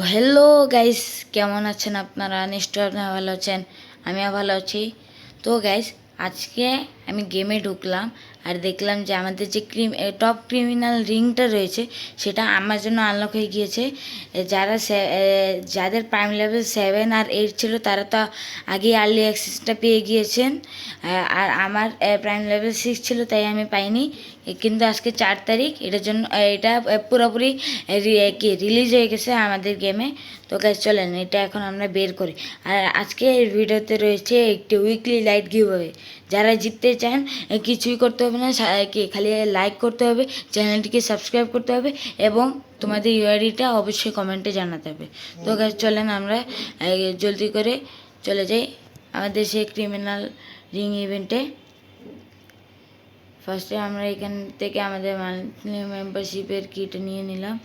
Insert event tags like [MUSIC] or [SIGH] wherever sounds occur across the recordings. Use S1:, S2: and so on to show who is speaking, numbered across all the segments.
S1: Hello guys কেমন আছেন আপনারা? নিশ্চয় আপনারা ভালো আছেন, আমিও ভালো আছি। তো গাইস আজকে আমি গেমে ঢুকলাম। আর দেখলাম যে আমাদের যে ক্রিম টপ ক্রিমিনাল রিংটা রয়েছে, সেটা আমার জন্য আনলক হয়ে গিয়েছে। যারা যাদের প্রাইম লেভেল সেভেন আর এইট ছিল, তারা তো আগে আর্লি অ্যাক্সেসটা পেয়ে গিয়েছেন। আর আমার প্রাইম লেভেল সিক্স ছিল, তাই আমি পাইনি। কিন্তু আজকে চার তারিখ, এটার জন্য এটা পুরোপুরি কি রিলিজ হয়ে গেছে আমাদের গেমে তো গাছ চলেন, এটা এখন আমরা বের করি। আর আজকে ভিডিওতে রয়েছে একটি উইকলি লাইট গিভ হবে যারা জিততে চান কিছুই করতে হবে না কি খালি লাইক করতে হবে, চ্যানেলটিকে সাবস্ক্রাইব করতে হবে এবং তোমাদের ইউআইডিটা অবশ্যই কমেন্টে জানাতে হবে। তো গাছ চলেন আমরা জলদি করে চলে যাই। আমাদের সেই ক্রিমিনাল রিং ইভেন্টে ফার্স্টে আমরা এখান থেকে আমাদের মান্থলি মেম্বারশিপের কিট নিয়ে নিলাম।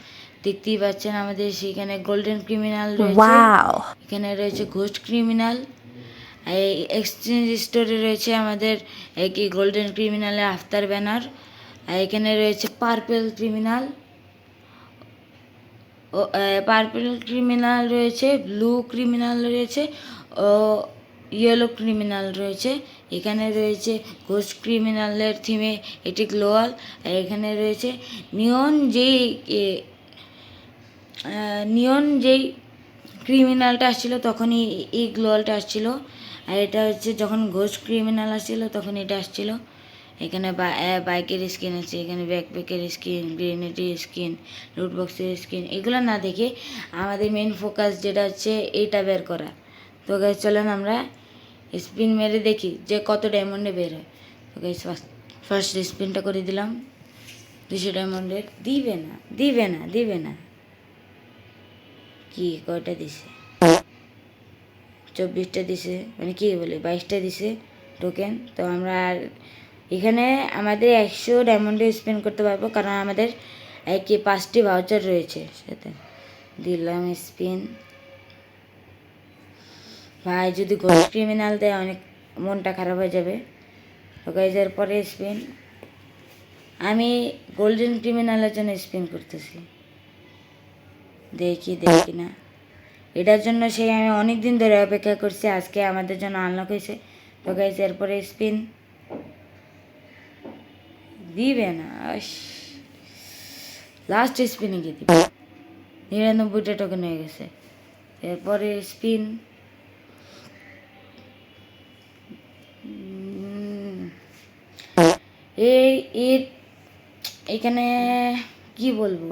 S1: দেখতেই পাচ্ছেন আমাদের সেখানে গোল্ডেন ক্রিমিনাল রয়েছে। এখানে রয়েছে ঘোস্ট ক্রিমিনাল এই এক্সচেঞ্জ স্টোরে রয়েছে আমাদের কি গোল্ডেন ক্রিমিনালের আফতার ব্যানার আর এখানে রয়েছে পার্পেল ক্রিমিনাল ও পার্পেল ক্রিমিনাল রয়েছে ব্লু ক্রিমিনাল রয়েছে ও ইয়েলো ক্রিমিনাল রয়েছে। এখানে রয়েছে ঘোষ ক্রিমিনালের থিমে এটি গ্লোয়াল আর এখানে রয়েছে নিয়ন যেই নিয়ন যেই ক্রিমিনালটা আসছিল, তখনই এই গ্লোয়ালটা আসছিল। আর এটা হচ্ছে যখন ঘোষ ক্রিমিনাল আসছিল, তখন এটা আসছিল। এখানে বাইকের স্কিন আছে, এখানে ব্যাকপ্যাকের স্কিন গ্রেনেডের স্কিন লুটবক্সের স্কিন এগুলো না দেখে আমাদের মেন ফোকাস যেটা হচ্ছে এইটা বের করা। তো গাছ চলেন আমরা স্পিন মেরে দেখি যে কত ডায়মন্ডে বের হয়। তো গাছ ফার্স্ট ফার্স্ট স্পিনটা করে দিলাম। দুশো ডায়মন্ডের দিবে না দিবে না দিবে না। কি, কয়টা দিছে? চব্বিশটা দিছে মানে কি বলে, বাইশটা দিছে টোকেন তো আমরা আর এখানে আমাদের একশো ডায়মন্ডে স্পেন্ড করতে পারব, কারণ আমাদের একে পাঁচটি ভাউচার রয়েছে সাথে। দিলাম স্পিন ভাই, যদি ঘোষ ক্রিমিনাল দেয়, অনেক মনটা খারাপ হয়ে যাবে। গাইজের পরে স্পিন আমি গোল্ডেন ক্রিমিনালের জন্য স্পিন করতেছি। দেখি দেখি না। এটার জন্য সেই আমি অনেক দিন ধরে অপেক্ষা করছি, আজকে আমাদের জন্য আনলক হয়েছে। তো গাইজ এরপরে স্পিন দিবে না লাস্ট স্পিনে গিয়ে দিবে। নিরানব্বইটা টোকেন হয়ে গেছে। এরপরে স্পিন এই এখানে কি বলব?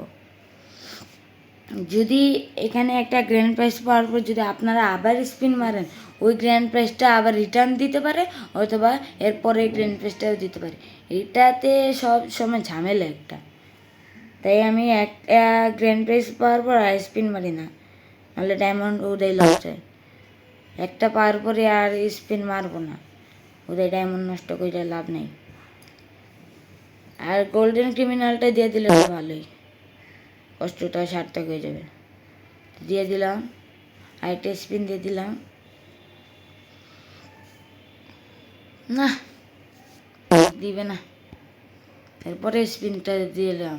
S1: যদি এখানে একটা গ্র্যান্ড প্রাইজ পাওয়ার পর যদি আপনারা আবার স্পিন মারেন, ওই গ্র্যান্ড প্রাইজটা আবার রিটার্ন দিতে পারে অথবা এরপরে গ্র্যান্ড প্রাইজটাও দিতে পারে। এটাতে সব সময় ঝামেলা একটা। তাই আমি একটা গ্র্যান্ড প্রাইজ পাওয়ার পর আর স্পিন মারি না। নাহলে ডায়মন্ড ওদের লস্ট হয়। একটা পাওয়ার পরে আর স্পিন মারবো না। ওদের ডায়মন্ড নষ্ট করে লাভ নেই। আর গোল্ডেন ক্রিমিনালটা দিয়ে দিলে ভালোই। কষ্টটা সার্থক হয়ে যাবে। দিয়ে দিলাম, আরেকটা স্পিন দিয়ে দিলাম। না, দিবে না। এরপরে স্পিনটা দিলাম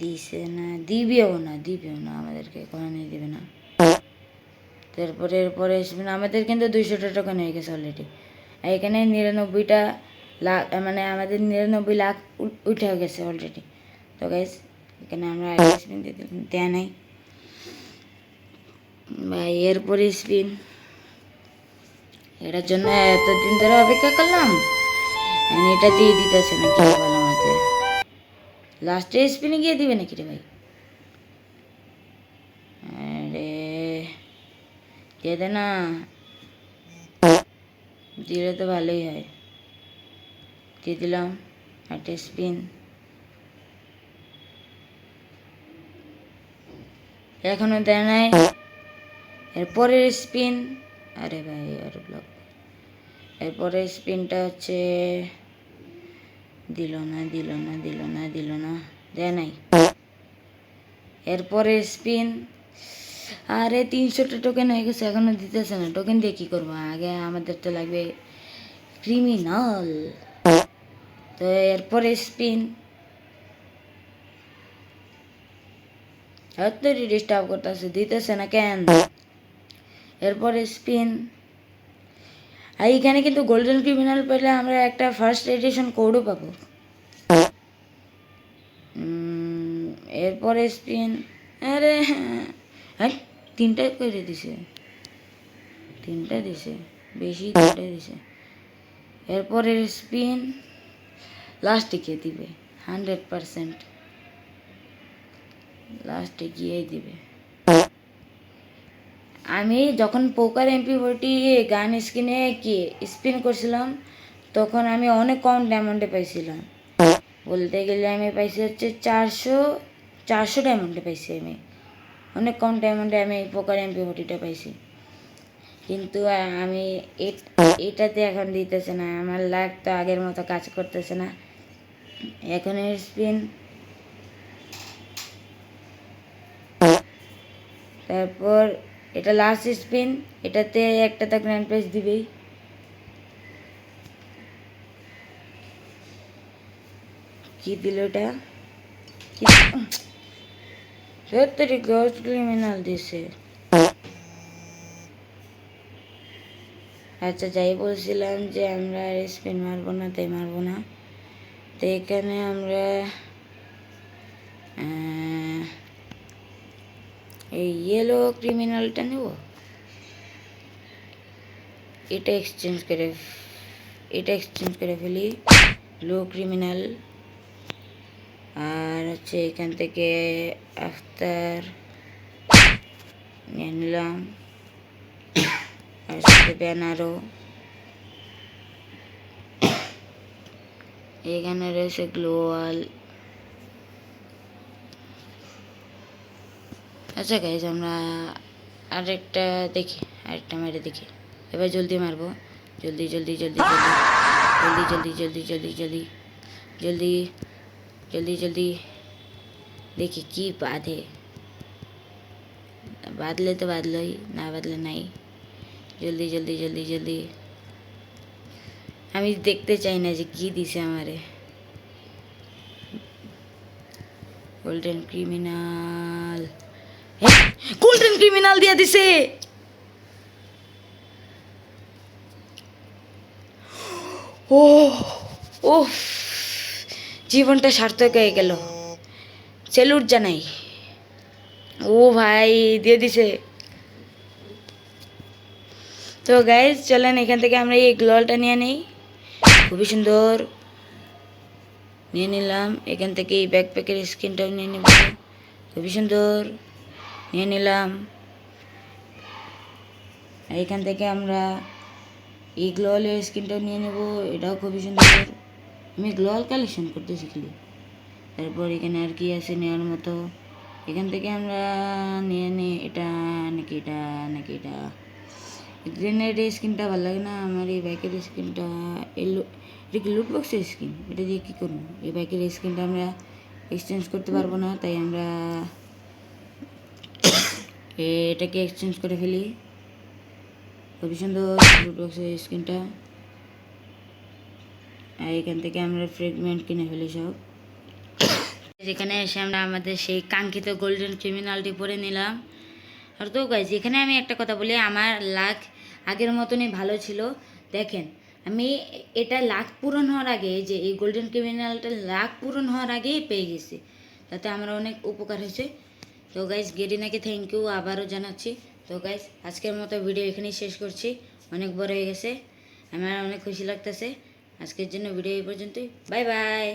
S1: দিছে না, দিবেও না দিবেও না, আমাদেরকে কখনোই দিবে না। তারপরে, এরপরে স্পিন আমাদের কিন্তু দুইশোটা টোকেন হয়ে গেছে অলরেডি এখানে নিরানব্বইটা লাখ মানে আমাদের নিরানব্বই লাখ উঠে গেছে অলরেডি তো গাইস এখানে আমরা স্পিন দেয়া নাই। ভাই, এরপরে স্পিন এটার জন্য এতদিন ধরে অপেক্ষা করলাম। and এটা দিয়ে দিতেছে না ভালো মতে। লাস্টে স্পিনে গিয়ে দিবে নাকি রে ভাই? আরে, দিয়ে দে না। দিলে তো ভালোই হয়। দিয়ে দিলাম একটা স্পিন এখনও দেয় নাই। এরপরের স্পিন আরে ভাই, আর ব্লক এরপরের স্পিনটা হচ্ছে, দিল না দিল না দিল না দিল না, দেয় নাই। এরপরে স্পিন আরে তিনশোটা টোকেন হয়ে গেছে, এখনও দিতেছে না। টোকেন দিয়ে কি করব? আগে আমাদের তো লাগবে ক্রিমিনাল তো এরপরে স্পিন ডিস্টার্ব করতেছে, দিতেছে না কেন? এরপরে স্পিন আর এইখানে কিন্তু গোল্ডেন ক্রিমিনাল পেলে আমরা একটা ফার্স্ট এডিশন কোডও পাবো। এরপরে স্পিন আরে হ্যাঁ। তিনটা করে দিছে। তিনটা দিছে। বেশি তিনটা দিছে। এরপরে স্পিন লাস্টে দিবে? হান্ড্রেড পারসেন্ট লাস্টে গিয়ে দিবে। আমি যখন পোকার এমপি ফোরটি গান স্ক্রিনে কি স্পিন করছিলাম, তখন আমি অনেক কম ডায়মন্ডে পাইছিলাম। বলতে গেলে আমি পাইছি হচ্ছে চারশো চারশো ডায়মন্ডে পাইছি আমি। অনেক কম ডায়মন্ডে আমি পোকার এমপি ফোরটিটা পাইছি। কিন্তু আমি এট- এটাতে এখন দিতেছে না। আমার লাগ তো আগের মতো কাজ করতেছে না। এখন স্পিন তারপর এটা লাস্ট স্পিন এটাতে একটা তো গ্র্যান্ড প্রাইজ দিবেই। কি দিল এটা? সত্যি গস্ট ক্রিমিনাল দিছে। আচ্ছা যাই বলছিলাম যে আমরা স্পিন মারবো না, তাই মারবো না। তো এখানে আমরা এই ইয়েলো ক্রিমিনালটা নেব। এটা এক্সচেঞ্জ করে, এটা এক্সচেঞ্জ করে ফেলি। ব্লু ক্রিমিনাল আর হচ্ছে এখান থেকে আফতার নিয়ে নিলাম। আর সাথে ব্যানারও এখানে রয়েছে গ্লোয়াল আচ্ছা গাইজ আমরা আরেকটা দেখি আরেকটা মেরে দেখি এবার জলদি মারবো জলদি জলদি জলদি জলদি জলদি জলদি জলদি জলদি জলদি জলদি জলদি দেখি কি বাঁধে বাঁধলে তো বাঁধলোই না বাঁধলে নাই জলদি জলদি জলদি জলদি আমি দেখতে চাই না যে কি দিছে আমারে। গোল্ডেন ক্রিমিনাল গোল্ডেন ক্রিমিনাল দিয়ে দিছে। ও ও জীবনটা সার্থক হয়ে গেল। সেলুট জানাই। ও ভাই, দিয়ে দিছে। তো গাইজ চলেন এখান থেকে আমরা এই গ্লোয়ালটা নিয়ে নিই। খুবই সুন্দর। নিয়ে নিলাম। এখান থেকে এই ব্যাকপ্যাকের স্ক্রিনটাও নিয়ে নেব। খুবই সুন্দর। নিয়ে নিলাম। এখান থেকে আমরা এই গ্লোয়ালের স্ক্রিনটাও নিয়ে নেব। এটাও খুবই সুন্দর। আমি গ্লোয়াল কালেকশন করতে শিখলি তারপর এখানে আর কি আছে নেওয়ার মতো? এখান থেকে আমরা নিয়ে নিই এটা, নাকি এটা নাকি এটা? গ্রেনেড স্কিনটা ভালো লাগে না, আমার এই বাইকের স্কিনটা এলো এটা কি লুট বক্সের স্কিন এটা দিয়ে কী করব? এই বাইকের স্কিনটা আমরা এক্সচেঞ্জ করতে পারব না, তাই আমরা [COUGHS] এটাকে এক্সচেঞ্জ করে ফেলি। খুবই সুন্দর লুট বক্সের স্কিনটা আর এখান থেকে আমরা ফ্রেগমেন্ট কিনে ফেলি সব। [COUGHS] যেখানে এসে আমরা আমাদের সেই কাঙ্ক্ষিত গোল্ডেন ক্রিমিনালটি পরে নিলাম। আর তো গাইজ এখানে আমি একটা কথা বলি, আমার লাখ আগের মতনই ভালো ছিল। দেখেন, আমি এটা লাখ পূরণ হওয়ার আগে যে এই গোল্ডেন ক্রিমিনালটা লাখ পূরণ হওয়ার আগেই পেয়ে গেছি। তাতে আমার অনেক উপকার হয়েছে। তো গাইজ গেরিনাকে থ্যাংক ইউ আবারও জানাচ্ছি। তো গাইজ আজকের মতো ভিডিও এখানেই শেষ করছি। অনেক বড় হয়ে গেছে। আমার অনেক খুশি লাগতেছে। আজকের জন্য ভিডিও এই পর্যন্তই। Bye bye